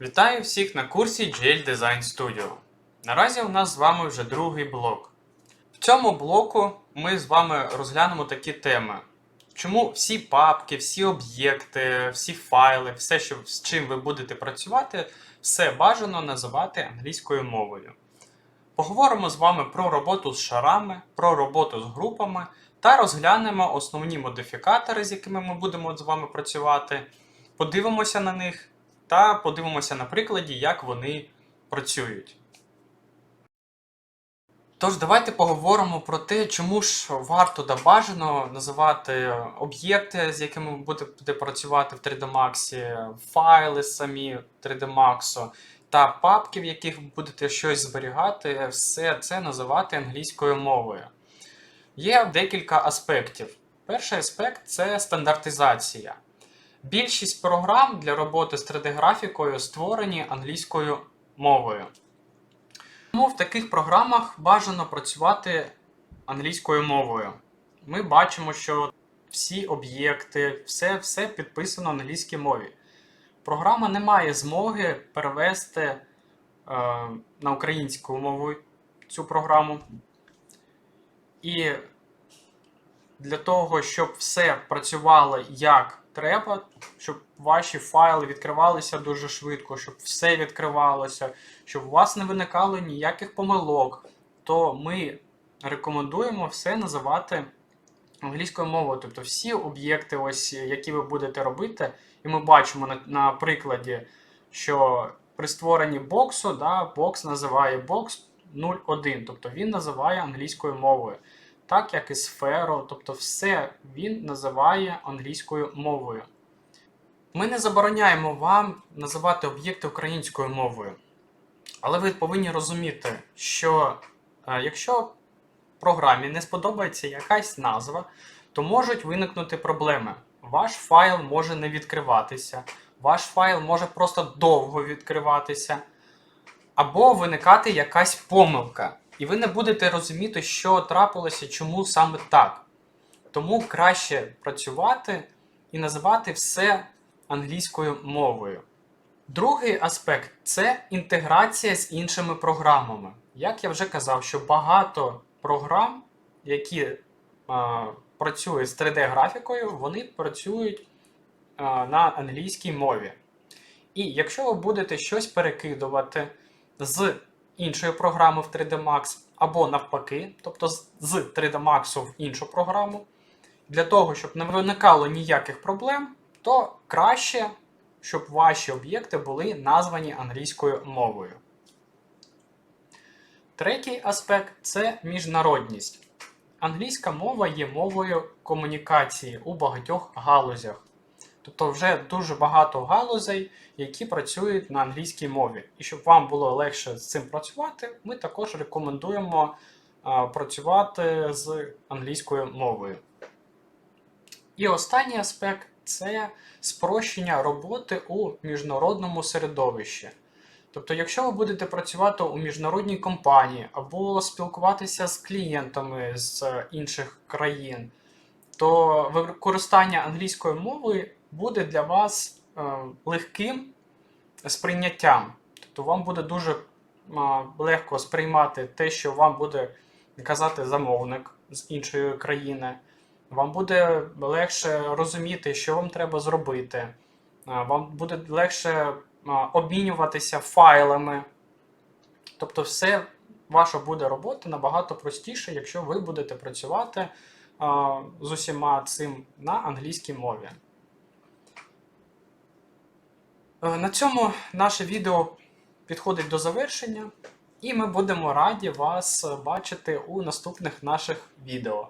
Вітаю всіх на курсі GL Design Studio. Наразі у нас з вами вже другий блок. В цьому блоку ми з вами розглянемо такі теми. Чому всі папки, всі об'єкти, всі файли, все, що, з чим ви будете працювати, все бажано називати англійською мовою. Поговоримо з вами про роботу з шарами, про роботу з групами та розглянемо основні модифікатори, з якими ми будемо з вами працювати. Подивимося на них та подивимося на прикладі, як вони працюють. Тож, давайте поговоримо про те, чому ж варто та бажано називати об'єкти, з якими ви будете працювати в 3D Max, файли самі 3D Max, та папки, в яких ви будете щось зберігати, все це називати англійською мовою. Є декілька аспектів. Перший аспект це стандартизація. Більшість програм для роботи з 3D-графікою створені англійською мовою. Тому в таких програмах бажано працювати англійською мовою. Ми бачимо, що всі об'єкти, все, все підписано англійській мові. Програма не має змоги перевести е, на українську мову цю програму. І для того, щоб все працювало як треба, щоб ваші файли відкривалися дуже швидко, щоб все відкривалося, щоб у вас не виникало ніяких помилок, то ми рекомендуємо все називати англійською мовою. Тобто всі об'єкти, ось, які ви будете робити, і ми бачимо на, на прикладі, що при створенні боксу, да, бокс називає бокс 01, тобто він називає англійською мовою. Так як і сферу, тобто все він називає англійською мовою. Ми не забороняємо вам називати об'єкти українською мовою. Але ви повинні розуміти, що е, якщо програмі не сподобається якась назва, то можуть виникнути проблеми. Ваш файл може не відкриватися, ваш файл може просто довго відкриватися, або виникати якась помилка. І ви не будете розуміти, що трапилося, чому саме так. Тому краще працювати і називати все англійською мовою. Другий аспект це інтеграція з іншими програмами. Як я вже казав, що багато програм, які е, працюють з 3D-графікою, вони працюють е, на англійській мові. І якщо ви будете щось перекидувати з іншої програми в 3D Max, або навпаки, тобто з з 3D Max в іншу програму, для того, щоб не виникало ніяких проблем, то краще, щоб ваші об'єкти були названі англійською мовою. Третій аспект це міжнародність. Англійська мова є мовою комунікації у багатьох галузях. Тобто вже дуже багато галузей, які працюють на англійській мові. І щоб вам було легше з цим працювати, ми також рекомендуємо а, працювати з англійською мовою. І останній аспект це спрощення роботи у міжнародному середовищі. Тобто, якщо ви будете працювати у міжнародній компанії або спілкуватися з клієнтами з інших країн, то використання англійської мови буде для вас е, легким сприйняттям. Тобто вам буде дуже е, легко сприймати те, що вам буде казати замовник з іншої країни. Вам буде легше розуміти, що вам треба зробити. Е, вам буде легше е, обмінюватися файлами. Тобто, все ваша буде робота набагато простіше, якщо ви будете працювати е, з усіма цим на англійській мові. На цьому наше відео підходить до завершення, і ми будемо раді вас бачити у наступних наших відео.